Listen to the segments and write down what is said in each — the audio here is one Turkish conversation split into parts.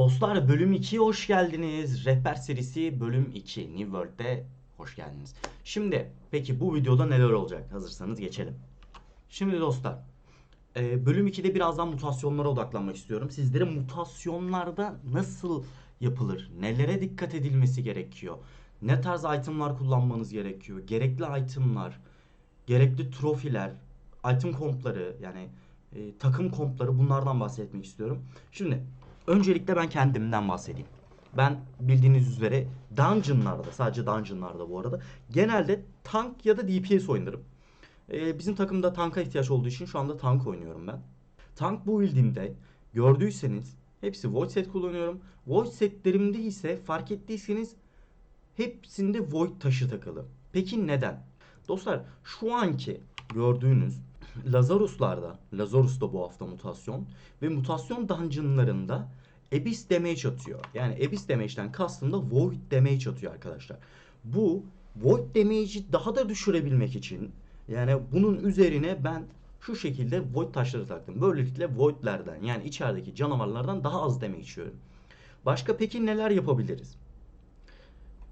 Dostlar bölüm 2'ye hoş geldiniz. Rehber serisi bölüm 2 New World'de hoş geldiniz. Şimdi peki bu videoda neler olacak? Hazırsanız geçelim. Şimdi dostlar e, bölüm 2'de birazdan mutasyonlara odaklanmak istiyorum. Sizlere mutasyonlarda nasıl yapılır? Nelere dikkat edilmesi gerekiyor? Ne tarz itemlar kullanmanız gerekiyor? Gerekli itemlar, gerekli trofiler, item kompları yani e, takım kompları bunlardan bahsetmek istiyorum. Şimdi öncelikle ben kendimden bahsedeyim. Ben bildiğiniz üzere dungeonlarda sadece dungeonlarda bu arada genelde tank ya da DPS oynarım. E, bizim takımda tanka ihtiyaç olduğu için şu anda tank oynuyorum ben. Tank build'imde gördüyseniz hepsi void set kullanıyorum. Void setlerimde ise fark ettiyseniz hepsinde void taşı takılı. Peki neden? Dostlar şu anki gördüğünüz Lazarus'larda, Lazarus da bu hafta mutasyon ve mutasyon dungeonlarında Abyss damage atıyor. Yani Abyss damage'den kastım da Void damage atıyor arkadaşlar. Bu Void damage'i daha da düşürebilmek için yani bunun üzerine ben şu şekilde Void taşları taktım. Böylelikle Void'lerden yani içerideki canavarlardan daha az damage yiyorum. Başka peki neler yapabiliriz?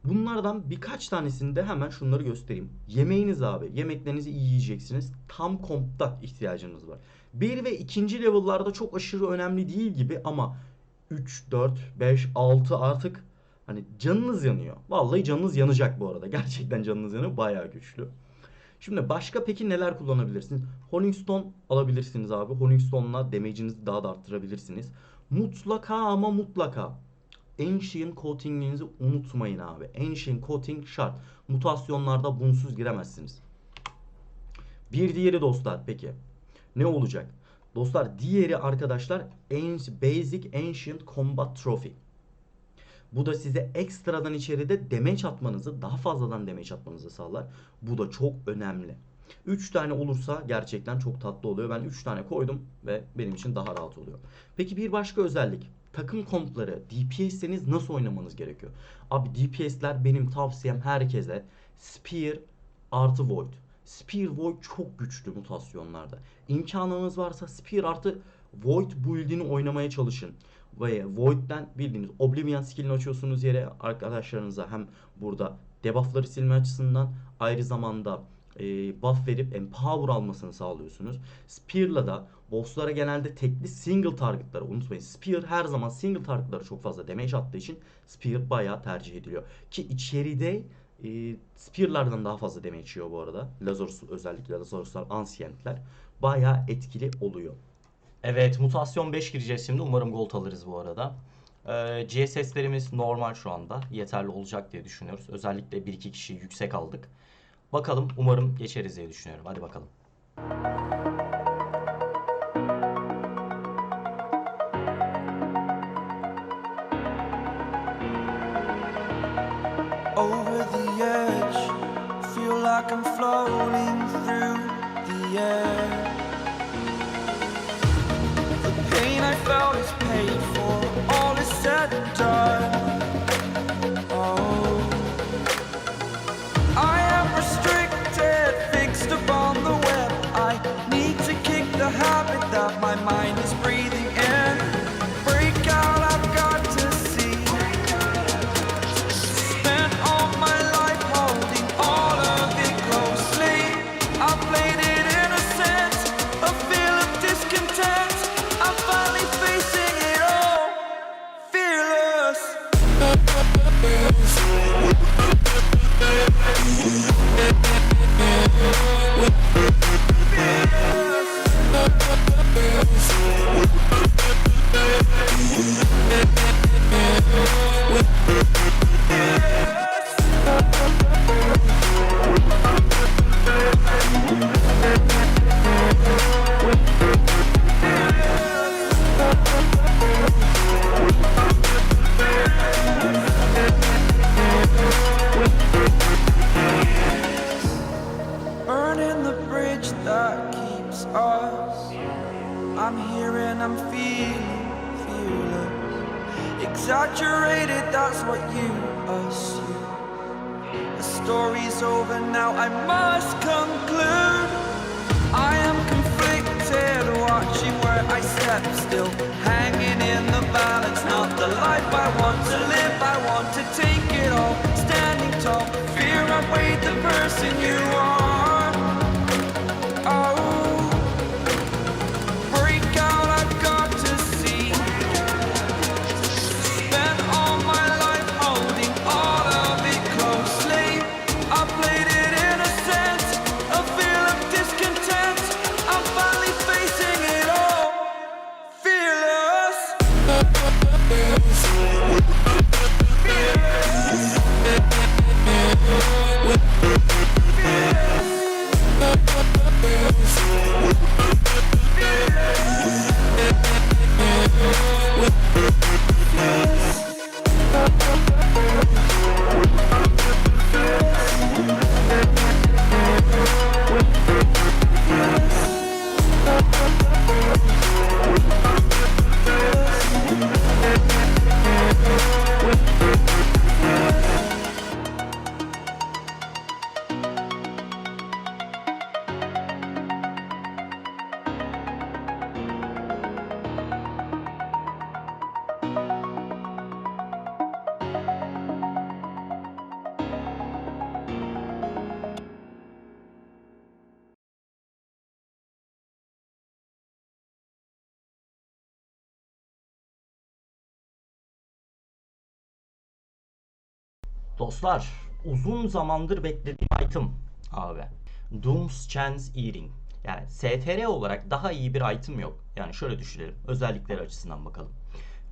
Bunlardan birkaç tanesini de hemen şunları göstereyim. Yemeğiniz abi. Yemeklerinizi iyi yiyeceksiniz. Tam kompta ihtiyacınız var. 1 ve 2. level'larda çok aşırı önemli değil gibi ama 3, 4, 5, 6 artık hani canınız yanıyor. Vallahi canınız yanacak bu arada. Gerçekten canınız yanıyor. Bayağı güçlü. Şimdi başka peki neler kullanabilirsiniz? Honing Stone alabilirsiniz abi. Honing Stone'la damage'inizi daha da arttırabilirsiniz. Mutlaka ama mutlaka Ancient Coating'inizi unutmayın abi. Ancient Coating şart. Mutasyonlarda bunsuz giremezsiniz. Bir diğeri dostlar peki. Ne olacak? Dostlar diğeri arkadaşlar Basic Ancient Combat Trophy. Bu da size ekstradan içeride damage atmanızı, daha fazladan damage atmanızı sağlar. Bu da çok önemli. 3 tane olursa gerçekten çok tatlı oluyor. Ben 3 tane koydum ve benim için daha rahat oluyor. Peki bir başka özellik. Takım kompları, DPS'seniz nasıl oynamanız gerekiyor? Abi DPS'ler benim tavsiyem herkese Spear artı Void. Spear Void çok güçlü mutasyonlarda. İmkanınız varsa Spear artı Void build'ini oynamaya çalışın. Ve Void'den bildiğiniz Oblivion skillini açıyorsunuz yere arkadaşlarınıza hem burada debuffları silme açısından ayrı zamanda e, buff verip empower almasını sağlıyorsunuz. Spear'la da bosslara genelde tekli single targetları unutmayın. Spear her zaman single targetları çok fazla damage attığı için Spear bayağı tercih ediliyor. Ki içeride e, Spear'lardan daha fazla damage yiyor bu arada. Lazarus özellikle Lazarus'lar, Ancient'ler bayağı etkili oluyor. Evet mutasyon 5 gireceğiz şimdi. Umarım gold alırız bu arada. Ee, GSS'lerimiz normal şu anda. Yeterli olacak diye düşünüyoruz. Özellikle 1-2 kişi yüksek aldık. Bakalım umarım geçeriz diye düşünüyorum. Hadi bakalım. rolling through the air. Dostlar, uzun zamandır beklediğim item abi. Doom's Chance Earring. Yani STR olarak daha iyi bir item yok. Yani şöyle düşünelim. Özellikleri açısından bakalım.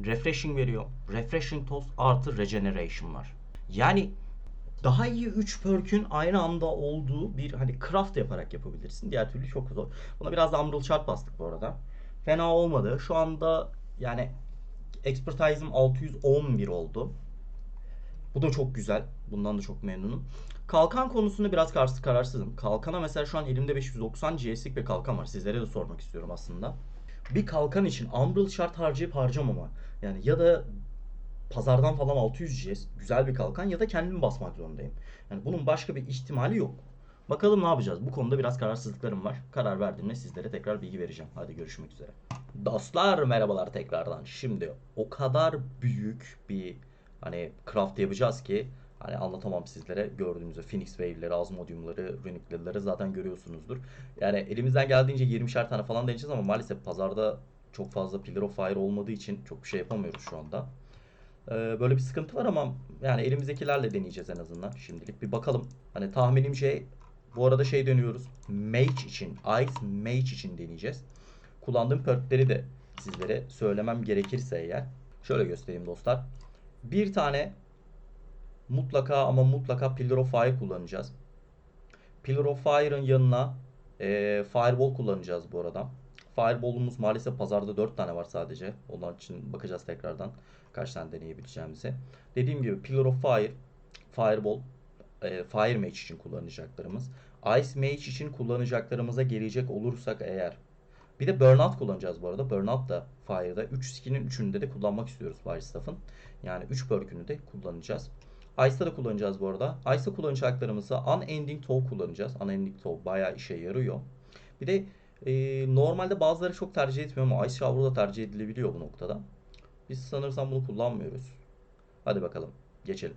Refreshing veriyor. Refreshing Toast artı Regeneration var. Yani daha iyi 3 perk'ün aynı anda olduğu bir hani craft yaparak yapabilirsin. Diğer türlü çok zor. Buna biraz da Umbral Chart bastık bu arada. Fena olmadı. Şu anda yani Expertise'ım 611 oldu. Bu da çok güzel. Bundan da çok memnunum. Kalkan konusunda biraz kararsız kararsızım. Kalkana mesela şu an elimde 590 GS'lik bir kalkan var. Sizlere de sormak istiyorum aslında. Bir kalkan için Umbral şart harcayıp harcamama. Yani ya da pazardan falan 600 GS güzel bir kalkan ya da kendim basmak zorundayım. Yani bunun başka bir ihtimali yok. Bakalım ne yapacağız? Bu konuda biraz kararsızlıklarım var. Karar verdiğimde sizlere tekrar bilgi vereceğim. Hadi görüşmek üzere. Dostlar merhabalar tekrardan. Şimdi o kadar büyük bir hani craft yapacağız ki hani anlatamam sizlere gördüğünüzde Phoenix Wave'leri, Asmodium'ları, Runic Lead'leri zaten görüyorsunuzdur. Yani elimizden geldiğince 20'şer tane falan deneyeceğiz ama maalesef pazarda çok fazla Pillar of Fire olmadığı için çok bir şey yapamıyoruz şu anda. Ee, böyle bir sıkıntı var ama yani elimizdekilerle deneyeceğiz en azından şimdilik. Bir bakalım. Hani tahminim şey bu arada şey deniyoruz. Mage için, Ice Mage için deneyeceğiz. Kullandığım perkleri de sizlere söylemem gerekirse eğer. Şöyle göstereyim dostlar. Bir tane mutlaka ama mutlaka Pillar of Fire kullanacağız. Pillar of Fire'ın yanına e, Fireball kullanacağız bu arada. Fireball'umuz maalesef pazarda 4 tane var sadece. Onun için bakacağız tekrardan kaç tane deneyebileceğimize. Dediğim gibi Pillar of Fire, Fireball, e, Fire Mage için kullanacaklarımız. Ice Mage için kullanacaklarımıza gelecek olursak eğer. Bir de Burnout kullanacağız bu arada. Burnout da Fire'da 3 skill'in 3'ünde de kullanmak istiyoruz Fire Staff'ın. Yani 3 perk'ünü de kullanacağız. Ice'da da kullanacağız bu arada. Ice'da kullanacaklarımızda Unending Tow kullanacağız. Unending Tow bayağı işe yarıyor. Bir de e, normalde bazıları çok tercih etmiyor ama Ice Shower da tercih edilebiliyor bu noktada. Biz sanırsam bunu kullanmıyoruz. Hadi bakalım geçelim.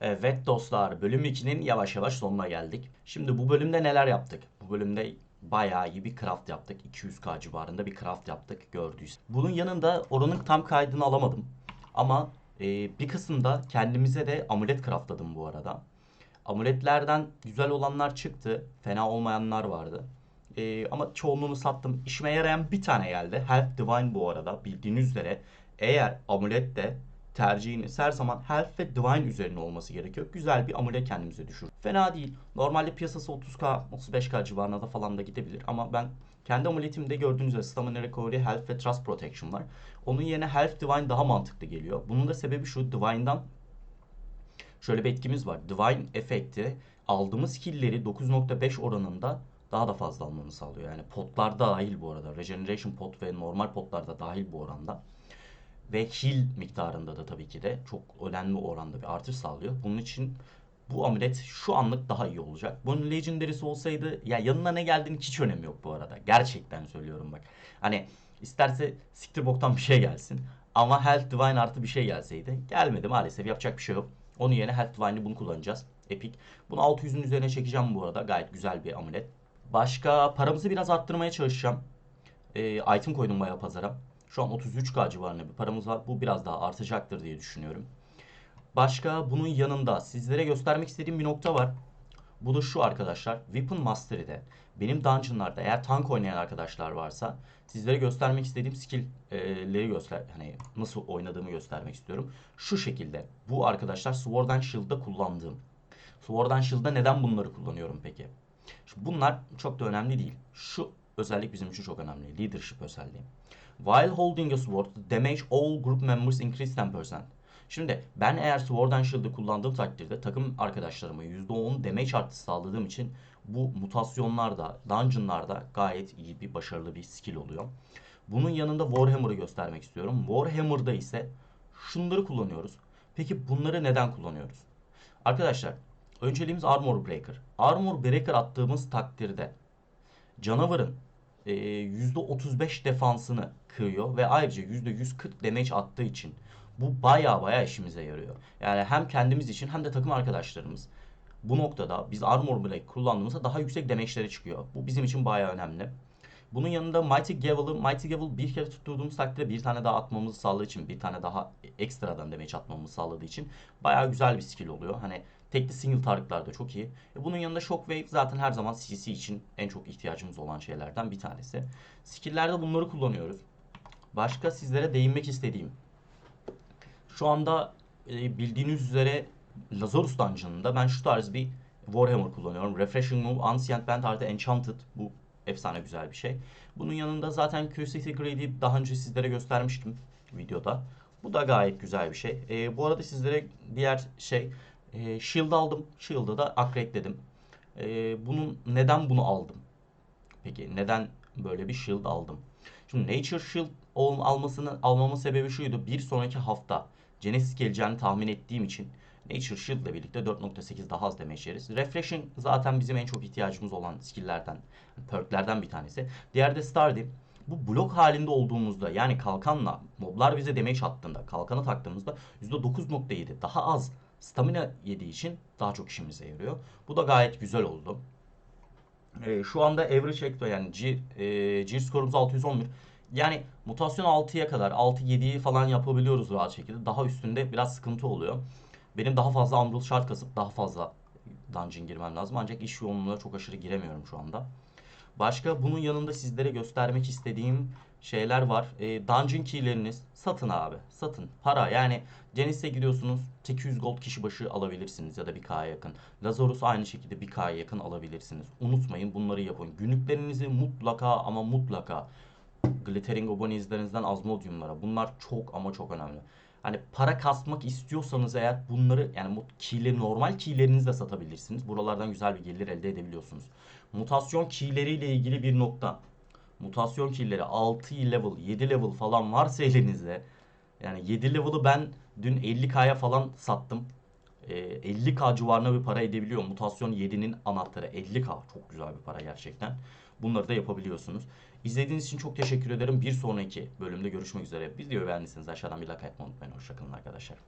Evet dostlar bölüm 2'nin yavaş yavaş sonuna geldik. Şimdi bu bölümde neler yaptık? Bu bölümde bayağı iyi bir craft yaptık. 200k civarında bir craft yaptık gördüğünüz. Bunun yanında oranın tam kaydını alamadım. Ama e, bir kısımda kendimize de amulet craftladım bu arada. Amuletlerden güzel olanlar çıktı. Fena olmayanlar vardı. E, ama çoğunluğunu sattım. İşime yarayan bir tane geldi. Health Divine bu arada bildiğiniz üzere. Eğer amulet de tercihiniz her zaman Health ve Divine üzerine olması gerekiyor. Güzel bir amulet kendimize düşür. Fena değil. Normalde piyasası 30k, 35k civarına da falan da gidebilir. Ama ben kendi amuletimde gördüğünüz üzere Stamina Recovery, Health ve Trust Protection var. Onun yerine Health Divine daha mantıklı geliyor. Bunun da sebebi şu Divine'dan şöyle bir etkimiz var. Divine efekti aldığımız killleri 9.5 oranında daha da fazla almamızı sağlıyor. Yani potlar dahil bu arada. Regeneration pot ve normal potlar da dahil bu oranda. Ve heal miktarında da tabii ki de çok önemli oranda bir artış sağlıyor. Bunun için bu amulet şu anlık daha iyi olacak. Bunun Legendary'si olsaydı ya yanına ne geldiğinin hiç önemi yok bu arada. Gerçekten söylüyorum bak. Hani isterse siktir boktan bir şey gelsin. Ama Health Divine artı bir şey gelseydi. Gelmedi maalesef yapacak bir şey yok. Onun yerine Health Divine'i bunu kullanacağız. Epic. Bunu 600'ün üzerine çekeceğim bu arada. Gayet güzel bir amulet. Başka paramızı biraz arttırmaya çalışacağım. Ee, item koydum bayağı pazara. Şu an 33k civarında bir paramız var. Bu biraz daha artacaktır diye düşünüyorum. Başka bunun yanında sizlere göstermek istediğim bir nokta var. Bu da şu arkadaşlar. Weapon Mastery'de benim dungeonlarda eğer tank oynayan arkadaşlar varsa sizlere göstermek istediğim skill'leri göster hani nasıl oynadığımı göstermek istiyorum. Şu şekilde. Bu arkadaşlar Sword and Shield'da kullandığım. Sword and Shield'da neden bunları kullanıyorum peki? Şimdi bunlar çok da önemli değil. Şu özellik bizim için çok önemli. Leadership özelliği. While holding a sword, damage all group members increase 10%. Şimdi ben eğer Sword and Shield'ı kullandığım takdirde takım arkadaşlarıma %10 damage artısı sağladığım için bu mutasyonlarda, dungeonlarda gayet iyi bir başarılı bir skill oluyor. Bunun yanında Warhammer'ı göstermek istiyorum. Warhammer'da ise şunları kullanıyoruz. Peki bunları neden kullanıyoruz? Arkadaşlar önceliğimiz Armor Breaker. Armor Breaker attığımız takdirde canavarın e, %35 defansını kırıyor ve ayrıca %140 damage attığı için bu baya baya işimize yarıyor. Yani hem kendimiz için hem de takım arkadaşlarımız bu noktada biz Armor Break kullandığımızda daha yüksek damage'lere çıkıyor. Bu bizim için baya önemli. Bunun yanında Mighty Gavel'ı Mighty Gavel bir kere tutturduğumuz takdirde bir tane daha atmamızı sağladığı için bir tane daha ekstradan damage atmamızı sağladığı için baya güzel bir skill oluyor. Hani tekli single targetlarda çok iyi. E bunun yanında Shockwave zaten her zaman CC için en çok ihtiyacımız olan şeylerden bir tanesi. Skill'lerde bunları kullanıyoruz. Başka sizlere değinmek istediğim. Şu anda e, bildiğiniz üzere Lazarus Dungeon'ında ben şu tarz bir Warhammer kullanıyorum. Refreshing Move, Ancient Band artı Enchanted. Bu efsane güzel bir şey. Bunun yanında zaten Curiosity Grade'i daha önce sizlere göstermiştim videoda. Bu da gayet güzel bir şey. E, bu arada sizlere diğer şey e, Shield aldım. Shield'ı da upgrade'ledim. E, bunun neden bunu aldım? Peki neden böyle bir shield aldım? Şimdi Nature Shield ol- almasını almamın sebebi şuydu. Bir sonraki hafta Genesis geleceğini tahmin ettiğim için Nature Shield ile birlikte 4.8 daha az damage yeriz. Refreshing zaten bizim en çok ihtiyacımız olan skill'lerden, perk'lerden bir tanesi. Diğer de Stardew. Bu blok halinde olduğumuzda yani kalkanla moblar bize damage attığında kalkanı taktığımızda %9.7 daha az stamina yediği için daha çok işimize yarıyor. Bu da gayet güzel oldu. Ee, şu anda average Ecto yani G, e, G skorumuz 611. Yani mutasyon 6'ya kadar 6-7'yi falan yapabiliyoruz rahat şekilde. Daha üstünde biraz sıkıntı oluyor. Benim daha fazla Umbral şart kasıp daha fazla dungeon girmem lazım. Ancak iş yoğunluğuna çok aşırı giremiyorum şu anda. Başka bunun yanında sizlere göstermek istediğim şeyler var. E, dungeon key'leriniz satın abi. Satın. Para yani Genesis'e gidiyorsunuz 800 gold kişi başı alabilirsiniz ya da 1K'ya yakın. Lazarus aynı şekilde 1K'ya yakın alabilirsiniz. Unutmayın bunları yapın. Günlüklerinizi mutlaka ama mutlaka Glittering Obonizlerinizden Asmodium'lara. Bunlar çok ama çok önemli. Hani para kasmak istiyorsanız eğer bunları yani keyleri, normal keylerinizi de satabilirsiniz. Buralardan güzel bir gelir elde edebiliyorsunuz. Mutasyon keyleriyle ilgili bir nokta. Mutasyon keyleri 6 level, 7 level falan varsa elinizde. Yani 7 level'ı ben dün 50k'ya falan sattım. Ee, 50k civarına bir para edebiliyor. Mutasyon 7'nin anahtarı 50k. Çok güzel bir para gerçekten. Bunları da yapabiliyorsunuz. İzlediğiniz için çok teşekkür ederim. Bir sonraki bölümde görüşmek üzere. Videoyu beğendiyseniz aşağıdan bir like atmayı unutmayın. Hoşçakalın arkadaşlar.